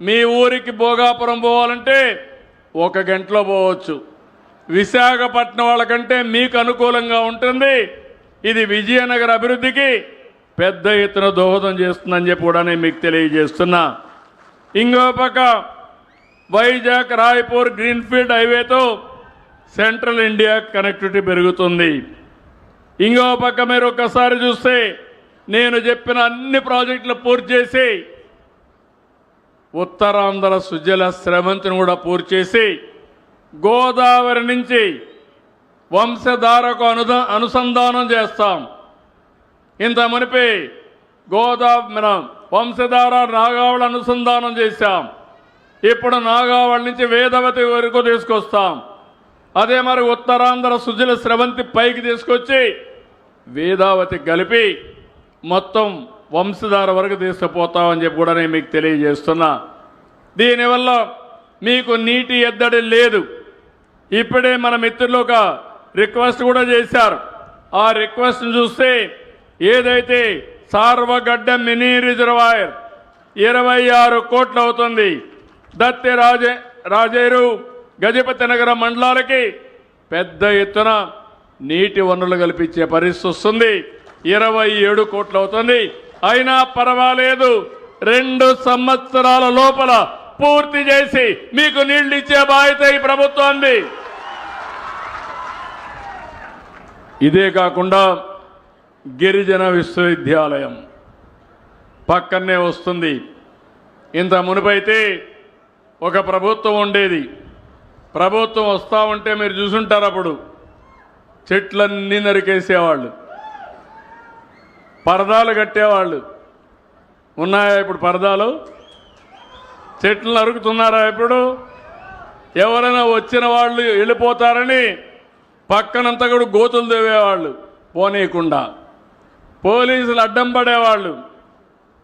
మీ ఊరికి భోగాపురం పోవాలంటే ఒక గంటలో పోవచ్చు. విశాఖపట్నం వాళ్ళకంటే మీకు అనుకూలంగా ఉంటుంది. ఇది విజయనగర అభివృద్ధికి పెద్ద ఎత్తున దోహదం చేస్తుందని చెప్పి కూడా నేను మీకు తెలియజేస్తున్నా. ఇంకో పక్క వైజాగ్ రాయ్పూర్ గ్రీన్ఫీల్డ్ హైవేతో సెంట్రల్ ఇండియా కనెక్టివిటీ పెరుగుతుంది. ఇంకో పక్క మీరు ఒక్కసారి చూస్తే నేను చెప్పిన అన్ని ప్రాజెక్టులు పూర్తి చేసి ఉత్తరాంధ్ర సుజల శ్రవంతిని కూడా పూర్తి చేసి గోదావరి నుంచి వంశధారకు అనుద అనుసంధానం చేస్తాం. ఇంత మునిపి గోదావరి మనం వంశధార నాగావళి అనుసంధానం చేశాం. ఇప్పుడు నాగావళి నుంచి వేదవతి వరకు తీసుకొస్తాం. అదే మరి ఉత్తరాంధ్ర సుజల స్రవంతి పైకి తీసుకొచ్చి వేదావతి కలిపి మొత్తం వంశధార వరకు తీసుకుపోతామని చెప్పి కూడా నేను మీకు తెలియజేస్తున్నా. దీనివల్ల మీకు నీటి ఎద్దడి లేదు. ఇప్పుడే మన మిత్రులు ఒక రిక్వెస్ట్ కూడా చేశారు. ఆ రిక్వెస్ట్ చూస్తే ఏదైతే సార్వగడ్డ మినీ రిజర్వాయర్ ఇరవై ఆరు కోట్లు అవుతుంది. దత్తి రాజే రాజేరు గజపతి నగర మండలాలకి పెద్ద ఎత్తున నీటి వనరులు కల్పించే పరిస్థితి వస్తుంది. ఇరవై ఏడు కోట్లు అవుతుంది. అయినా పర్వాలేదు. రెండు సంవత్సరాల లోపల పూర్తి చేసి మీకు నీళ్ళు ఇచ్చే బాధ్యత ఈ ప్రభుత్వాన్ని ఇదే కాకుండా గిరిజన విశ్వవిద్యాలయం పక్కనే వస్తుంది. ఇంత మునుపైతే ఒక ప్రభుత్వం ఉండేది. ప్రభుత్వం వస్తూ ఉంటే మీరు చూసుంటారు అప్పుడు. చెట్లన్నీ నరికేసేవాళ్ళు. పరదాలు కట్టేవాళ్ళు. ఉన్నాయా ఇప్పుడు పరదాలు? చెట్లు నరుకుతున్నారా ఇప్పుడు? ఎవరైనా వచ్చిన వాళ్ళు వెళ్ళిపోతారని పక్కనంతా కూడా గోతులు దేవేవాళ్ళు పోనీయకుండా. పోలీసులు అడ్డం పడేవాళ్ళు.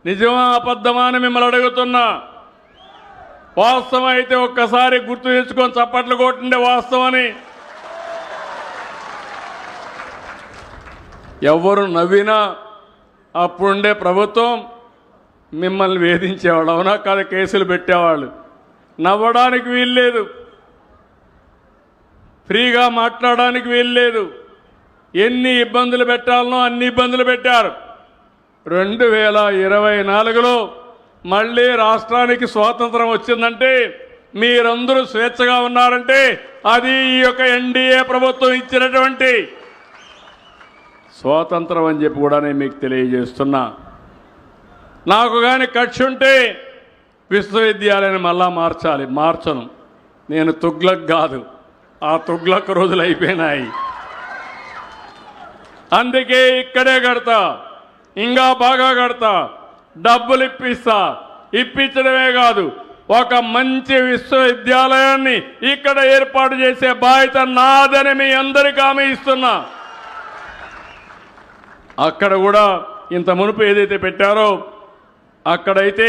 నిజమా అబద్ధమా అని మిమ్మల్ని అడుగుతున్నా. వాస్తవం అయితే ఒక్కసారి గుర్తు తెచ్చుకొని చప్పట్లు కొట్టుండే వాస్తవని ఎవరు నవ్వినా అప్పుడుండే ప్రభుత్వం మిమ్మల్ని వేధించేవాళ్ళు అవునా కాదు కేసులు పెట్టేవాళ్ళు. నవ్వడానికి వీల్లేదు. ఫ్రీగా మాట్లాడడానికి వీల్లేదు. ఎన్ని ఇబ్బందులు పెట్టాలనో అన్ని ఇబ్బందులు పెట్టారు. రెండు వేల ఇరవై నాలుగులో మళ్ళీ రాష్ట్రానికి స్వాతంత్రం వచ్చిందంటే మీరందరూ స్వేచ్ఛగా ఉన్నారంటే అది ఈ యొక్క ఎన్డీఏ ప్రభుత్వం ఇచ్చినటువంటి స్వాతంత్రం అని చెప్పి కూడా నేను మీకు తెలియజేస్తున్నా. నాకు కానీ ఖర్చు ఉంటే విశ్వవిద్యాలయాన్ని మళ్ళా మార్చాలి మార్చను. నేను తుగ్లక్ కాదు ఆ తుగ్లక్ రోజులు అయిపోయినాయి. అందుకే ఇక్కడే కడతా ఇంకా బాగా కడతా డబ్బులు ఇప్పిస్తా. ఇప్పించడమే కాదు ఒక మంచి విశ్వవిద్యాలయాన్ని ఇక్కడ ఏర్పాటు చేసే బాధ్యత నాదని మీ అందరికీ ఆమె ఇస్తున్నా. అక్కడ కూడా ఇంత మునుపు ఏదైతే పెట్టారో అక్కడైతే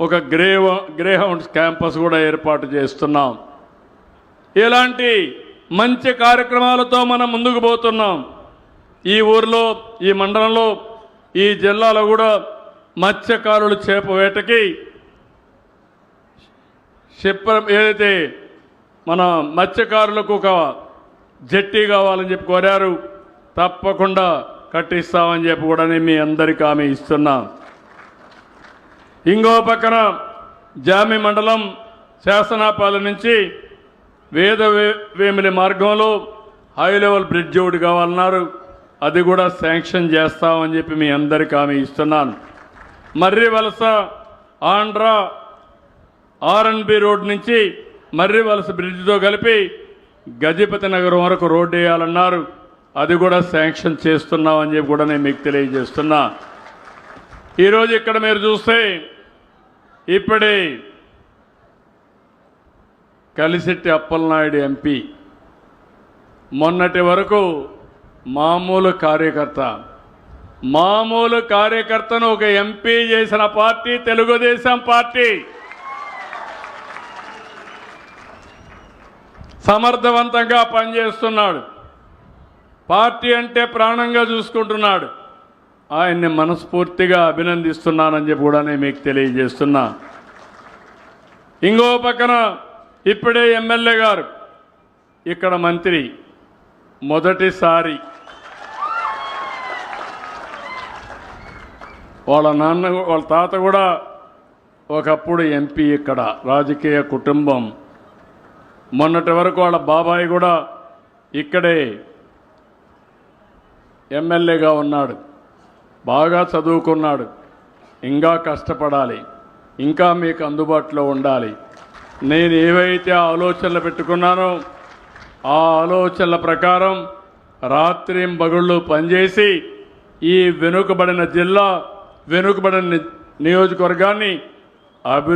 ఒక గ్రేవ గ్రేహౌండ్స్ క్యాంపస్ కూడా ఏర్పాటు చేస్తున్నాం. ఇలాంటి మంచి కార్యక్రమాలతో మనం ముందుకు పోతున్నాం. ఈ ఊర్లో ఈ మండలంలో ఈ జిల్లాలో కూడా మత్స్యకారులు చేప వేటకి క్షిప్రం ఏదైతే మన మత్స్యకారులకు ఒక జట్టి కావాలని చెప్పి కోరారు. తప్పకుండా కట్టిస్తామని చెప్పి కూడా నేను మీ అందరికీ ఆమె ఇస్తున్నా. ఇంకో పక్కన జామి మండలం శాసనాపాలెం నుంచి వేద వే- వేమిలి మార్గంలో హై లెవెల్ బ్రిడ్జ్ ఒకటి కావాలన్నారు. అది కూడా శాంక్షన్ చేస్తామని చెప్పి మీ అందరికీ ఆమె ఇస్తున్నాను. మర్రి వలస ఆంధ్ర ఆర్ఎన్బి రోడ్ నుంచి మర్రి వలస బ్రిడ్జ్తో కలిపి గజపతి నగరం వరకు రోడ్డు వేయాలన్నారు. అది కూడా శాంక్షన్ చేస్తున్నామని చెప్పి కూడా నేను మీకు తెలియజేస్తున్నా. ఈరోజు ఇక్కడ మీరు చూస్తే ఇప్పుడే కలిసిట్టి అప్పలనాయుడు ఎంపీ మొన్నటి వరకు మామూలు కార్యకర్త మామూలు కార్యకర్తను ఒక ఎంపీ చేసిన పార్టీ తెలుగుదేశం పార్టీ. సమర్థవంతంగా పనిచేస్తున్నాడు. పార్టీ అంటే ప్రాణంగా చూసుకుంటున్నాడు. ఆయన్ని మనస్ఫూర్తిగా అభినందిస్తున్నానని చెప్పి కూడా నేను మీకు తెలియజేస్తున్నా. ఇంకో పక్కన ఇప్పుడే ఎమ్మెల్యే గారు ఇక్కడ మంత్రి మొదటిసారి. వాళ్ళ నాన్న వాళ్ళ తాత కూడా ఒకప్పుడు ఎంపీ ఇక్కడ రాజకీయ కుటుంబం. మొన్నటి వరకు వాళ్ళ బాబాయ్ కూడా ఇక్కడే ఎమ్మెల్యేగా ఉన్నాడు. బాగా చదువుకున్నాడు. ఇంకా కష్టపడాలి. ఇంకా మీకు అందుబాటులో ఉండాలి. నేను ఏవైతే ఆలోచనలు పెట్టుకున్నానో ఆ ఆలోచనల ప్రకారం రాత్రి బగుళ్ళు పనిచేసి ఈ వెనుకబడిన జిల్లా వెనుకబడిన ని- నియోజకవర్గాన్ని అభివృద్ధి